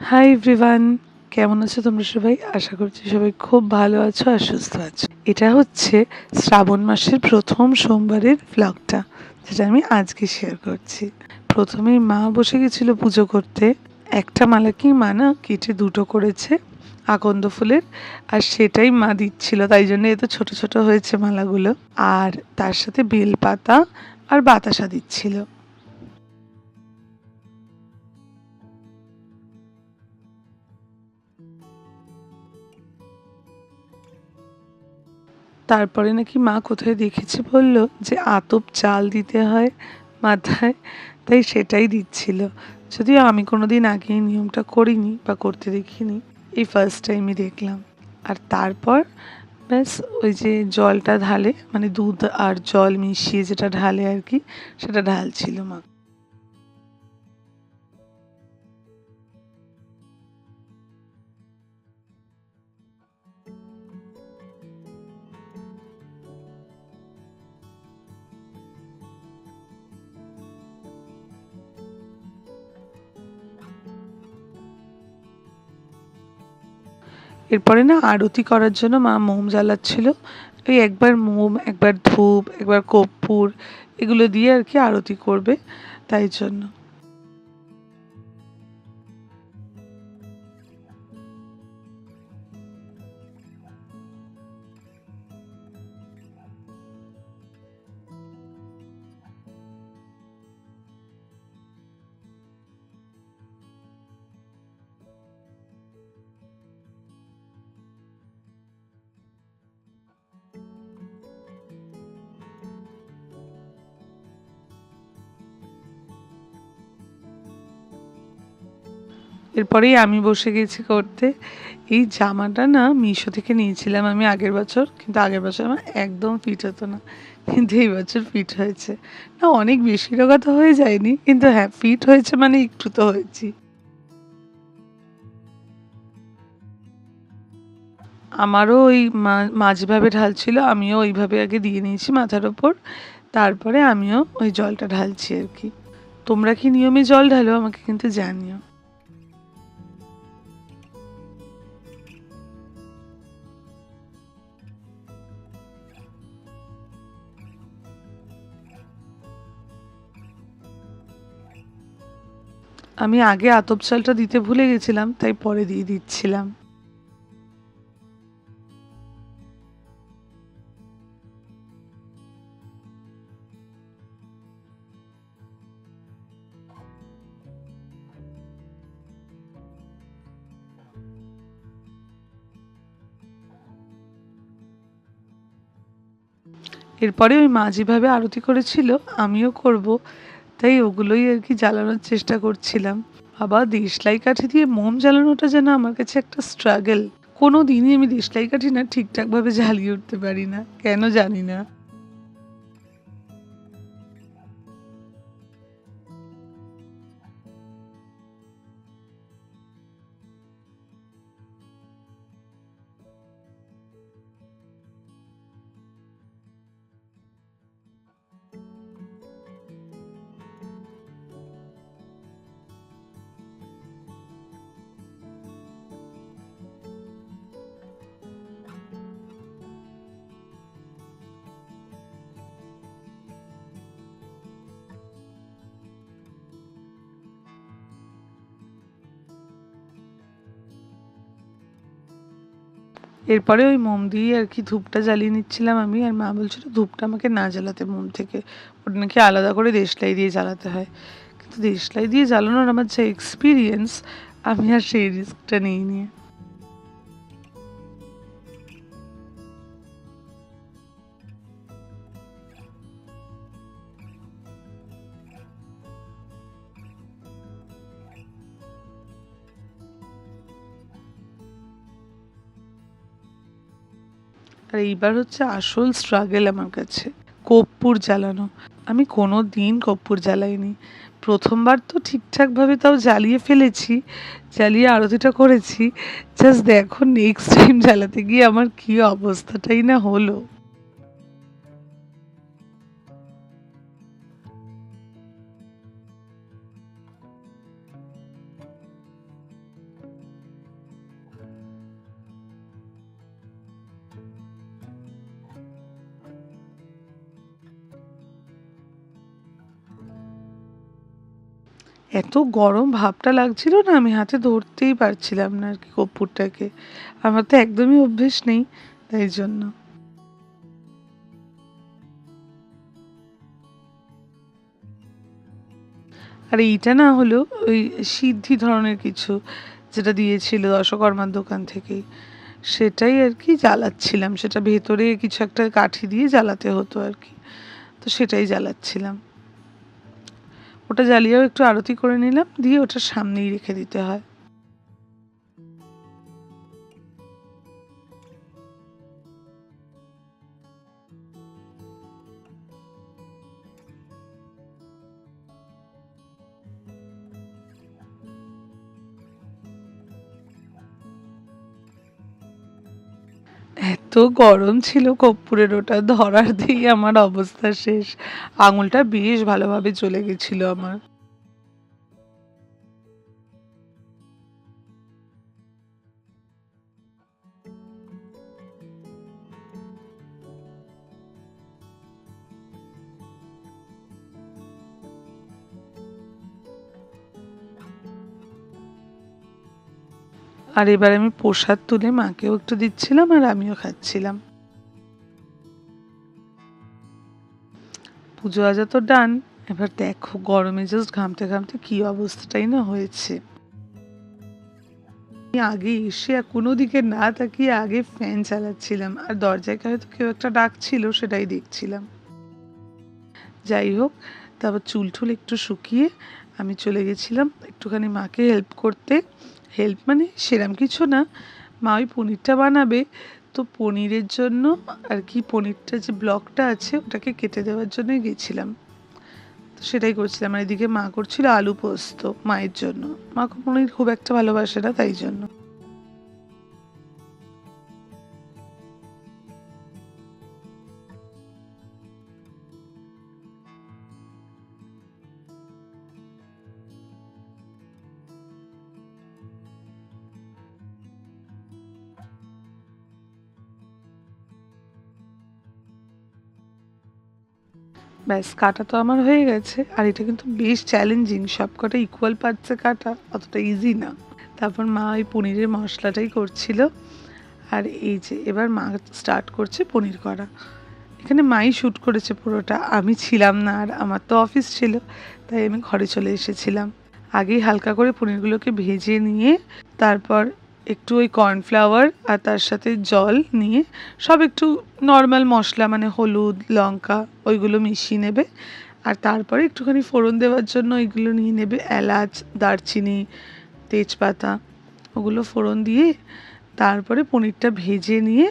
Hi everyone কেমন আছো তোমরা সবাই? আশা করছি সবাই খুব ভালো আছো আর সুস্থ আছো। এটা হচ্ছে শ্রাবণ মাসের প্রথম সোমবারের ব্লগটা যেটা আমি আজকে শেয়ার করছি। প্রথমেই মা বসে গেছিল পুজো করতে। একটা মালা কি মা না কেটে দুটো করেছে, আকন্দ ফুলের, আর সেটাই মা দিচ্ছিল। তাই জন্য এত ছোট ছোট হয়েছে মালাগুলো। আর তার সাথে বেলপাতা আর বাতাসা দিচ্ছিল। তারপরে নাকি মা কোথায় দেখেছে বলল যে আতপ চাল দিতে হয় মাথায়, তাই সেটাই দিচ্ছিল। যদিও আমি কোনো দিন আগে এই নিয়মটা করিনি বা করতে দেখিনি, এই ফার্স্ট টাইমই দেখলাম। আর তারপর, ব্যাস, ওই যে জলটা ঢালে মানে দুধ আর জল মিশিয়ে যেটা ঢালে আর কি, সেটা ঢালছিল মা। এরপরে না আরতি করার জন্য মা মোম জ্বালাচ্ছিল। ওই একবার মোম, একবার ধূপ, একবার কর্পূর এগুলো দিয়ে আর কি আরতি করবে, তাই জন্য। এরপরেই আমি বসে গেছি করতে। এই জামাটা না মিশো থেকে নিয়েছিলাম আমি আগের বছর, কিন্তু আগের বছর আমার একদম ফিট হতো না। কিন্তু এই বছর ফিট হয়েছে। না, অনেক বেশি রোগা তো হয়ে যায়নি, কিন্তু হ্যাঁ ফিট হয়েছে মানে একটু তো হয়েছি। আমারও ওই মাঝভাবে ঢালছিল আমিও ওইভাবে আগে দিয়ে নিয়েছি মাথার ওপর। তারপরে আমিও ওই জলটা ঢালছি আর কি। তোমরা কি নিয়মে জল ঢালো আমাকে কিন্তু জানিও। আমি আগে আতপ চালটা দিতে ভুলে গেছিলাম, তাই পরে দিয়ে দিচ্ছিলাম। এরপরে ওই মা যেভাবে আরতি করেছিল, আমিও করব। তাই ওগুলোই আর কি জ্বালানোর চেষ্টা করছিলাম। আবার দেশলাই কাঠি দিয়ে মোম জ্বালানোটা যেন আমার কাছে একটা স্ট্রাগল কোনো দিনই আমি দেশলাই কাঠি না ঠিকঠাকভাবে জ্বালিয়ে উঠতে পারি না, কেন জানি না। এরপরে ওই মোম দিয়ে আর কি ধূপটা জ্বালিয়ে নিচ্ছিলাম আমি, আর মা বলছিল, ধূপটা আমাকে না জ্বালাতে মোম থেকে। ওটা নাকি আলাদা করে দেশলাই দিয়ে জ্বালাতে হয়। কিন্তু দেশলাই দিয়ে জ্বালানোর আমার যে এক্সপিরিয়েন্স আমি আর সেই রিস্কটা নিই নিয়ে আর এইবার হচ্ছে আসল স্ট্রাগেল আমার কাছে। কর্পূর জ্বালানো। আমি কোনো দিন কর্পূর জ্বালাইনি। প্রথমবার তো ঠিকঠাকভাবে তাও জ্বালিয়ে ফেলেছি, জ্বালিয়ে আরতিটা করেছি। জাস্ট দেখো নেক্সট টাইম জ্বালাতে গিয়ে আমার কী অবস্থাটাই না হলো। এত গরম ভাবটা লাগছিল না, আমি হাতে ধরতেই পারছিলাম না আর কি কর্পূরটাকে। আমার তো একদমই অভ্যেস নেই তাই জন্য। আর এইটা না হলো ওই সিদ্ধি ধরনের কিছু যেটা দিয়েছিল দশকর্মার দোকান থেকেই, সেটাই আর কি জ্বালাচ্ছিলাম। সেটা ভেতরে কিছু একটা কাঠি দিয়ে জ্বালাতে হতো আর কি, তো সেটাই জ্বালাচ্ছিলাম। ওটা জ্বালিয়েও একটু আরতি করে নিলাম দিয়ে ওটা সামনেই রেখে দিতে হয়। গরম ছিল কর্পূরের, ওটা ধরার দিয়ে আমার অবস্থা শেষ। আঙুলটা বেশ ভালোভাবে চলে গেছিল আমার। আর এবার আমি প্রসাদ তুলে মাকেও একটু দিচ্ছিলাম আর আমিও খাচ্ছিলাম। পুজো আজা তো ডান, এবার দেখো গরমে জাস্ট ঘামতে ঘামতে কি অবস্থাটাই না হয়েছে। আগে এসে কোনো দিকে না তাকিয়ে আগে ফ্যান চালাচ্ছিলাম, আর দরজায় হয়তো কেউ একটা ডাকছিল সেটাই দেখছিলাম। যাই হোক, তারপর চুল টুল একটু শুকিয়ে আমি চলে গেছিলাম একটুখানি মাকে হেল্প করতে। হেল্প মানে সেরম কিছু না। মা ওই পনিরটা বানাবে। তো পনিরের জন্য আর কি, পনিরটা যে ব্লকটা আছে, ওটাকে কেটে দেওয়ার জন্য গেছিলাম। তো সেটাই করছিলাম। আর এদিকে মা করছিল আলু পোস্ত মায়ের জন্য। মা পনির খুব একটা ভালোবাসে না তাই জন্য। ব্যাস, কাটা তো আমার হয়ে গেছে। আর এটা কিন্তু বেশ চ্যালেঞ্জিং সব কটা ইকুয়াল পার্টসে কাটা, অতটা ইজি না। তারপর মা ওই পনিরের মশলাটাই করছিল। আর এই যে, এবার মা স্টার্ট করছে পনির করা। এখানে মাই শ্যুট করেছে পুরোটা, আমি ছিলাম না, আর আমার তো অফিস ছিল, তাই আমি ঘরে চলে এসেছিলাম। আগেই হালকা করে পনিরগুলোকে ভেজে নিয়ে, তারপর একটু ওই কর্নফ্লাওয়ার আর তার সাথে জল নিয়ে সব একটু নর্মাল মশলা মানে হলুদ, লঙ্কা ওইগুলো মিশিয়ে নেবে। আর তারপরে একটুখানি ফোড়ন দেওয়ার জন্য ওইগুলো নিয়ে নেবে। এলাচ, দারচিনি, তেজপাতা, ওগুলো ফোড়ন দিয়ে তারপরে পনিরটা ভেজে নিয়ে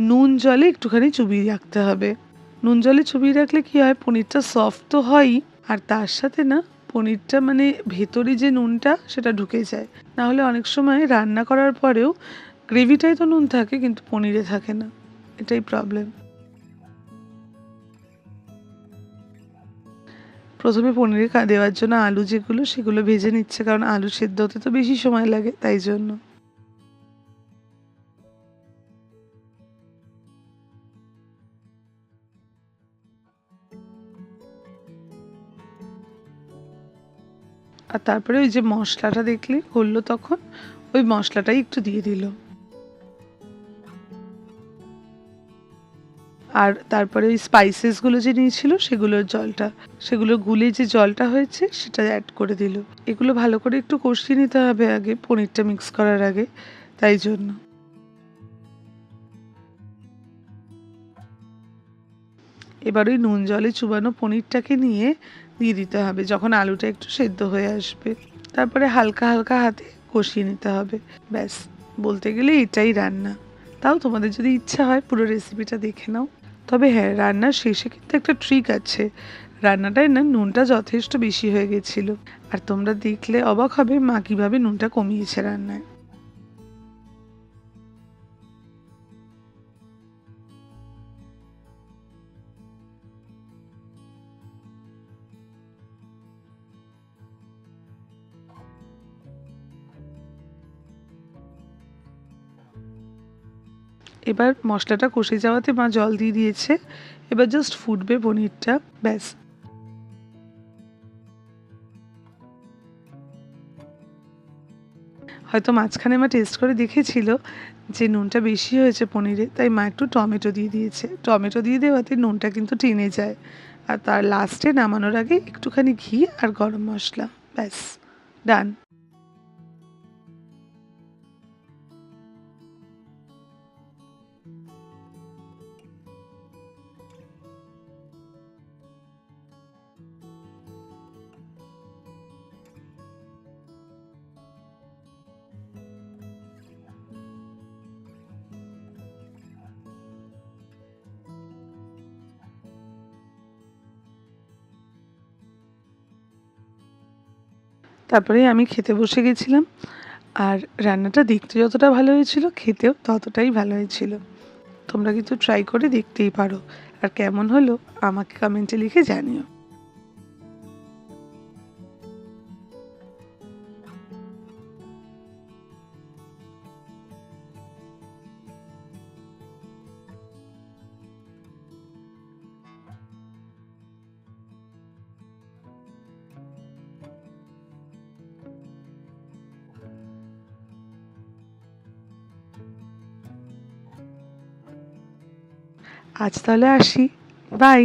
নুন জলে একটুখানি চুবিয়ে রাখতে হবে। নুন জলে চুবিয়ে রাখলে কী হয়? পনিরটা সফট তো হয়ই, আর তার সাথে না পনিরটা মানে ভেতরে যে নুনটা, সেটা ঢুকে যায়। না হলে অনেক সময় রান্না করার পরেও গ্রেভিটাই তো নুন থাকে, কিন্তু পনিরে থাকে না। এটাই প্রবলেম প্রথমে পনিরে দেওয়ার জন্য আলু যেগুলো, সেগুলো ভেজে নিচ্ছে, কারণ আলু সেদ্ধ হতে তো বেশি সময় লাগে, তাই জন্য। আর তারপরে ওই যে মশলাটা দেখলে করল তখন, ওই মশলাটাই একটু দিয়ে দিল। আর তারপরে ওই স্পাইসেসগুলো যে নিয়েছিল, সেগুলোর জলটা, সেগুলো গুলে যে জলটা হয়েছে, সেটা অ্যাড করে দিল। এগুলো ভালো করে একটু কষিয়ে নিতে হবে আগে, পনিরটা মিক্স করার আগে, তাই জন্য। এবার ওই নুন জলে চুবানো পনিরটাকে নিয়ে দিয়ে দিতে হবে যখন আলুটা একটু সেদ্ধ হয়ে আসবে। তারপরে হালকা হালকা হাতে কষিয়ে নিতে হবে। ব্যাস, বলতে গেলে এটাই রান্না। তাও তোমাদের যদি ইচ্ছা হয় পুরো রেসিপিটা দেখে নাও। তবে হ্যাঁ রান্নার শেষে কিন্তু একটা ট্রিক আছে। রান্নাটায় না নুনটা যথেষ্ট বেশি হয়ে গেছিল। আর তোমরা দেখলে অবাক হবে মা কীভাবে নুনটা কমিয়েছে রান্নায়। এবার মশলাটা কষে যাওয়াতে মা জল দিয়ে দিয়েছে। এবার জাস্ট ফুটবে পনিরটা, ব্যাস। হয়তো মাঝখানে মা টেস্ট করে দেখেছিল যে নুনটা বেশি হয়েছে পনিরে, তাই মা একটু টমেটো দিয়ে দিয়েছে। টমেটো দিয়ে দেওয়াতে নুনটা কিন্তু টেনে যায়। আর তার লাস্টে নামানোর আগে একটুখানি ঘি আর গরম মশলা, ব্যাস। ডান তারপরে আমি খেতে বসে গেছিলাম। আর রান্নাটা দেখতে যতটা ভালো হয়েছিল, খেতেও ততটাই ভালো হয়েছিল। তোমরা কিন্তু ট্রাই করে দেখতেই পারো। আর কেমন হলো, আমাকে কমেন্টে লিখে জানিও। আজ তাহলে আসি। বাই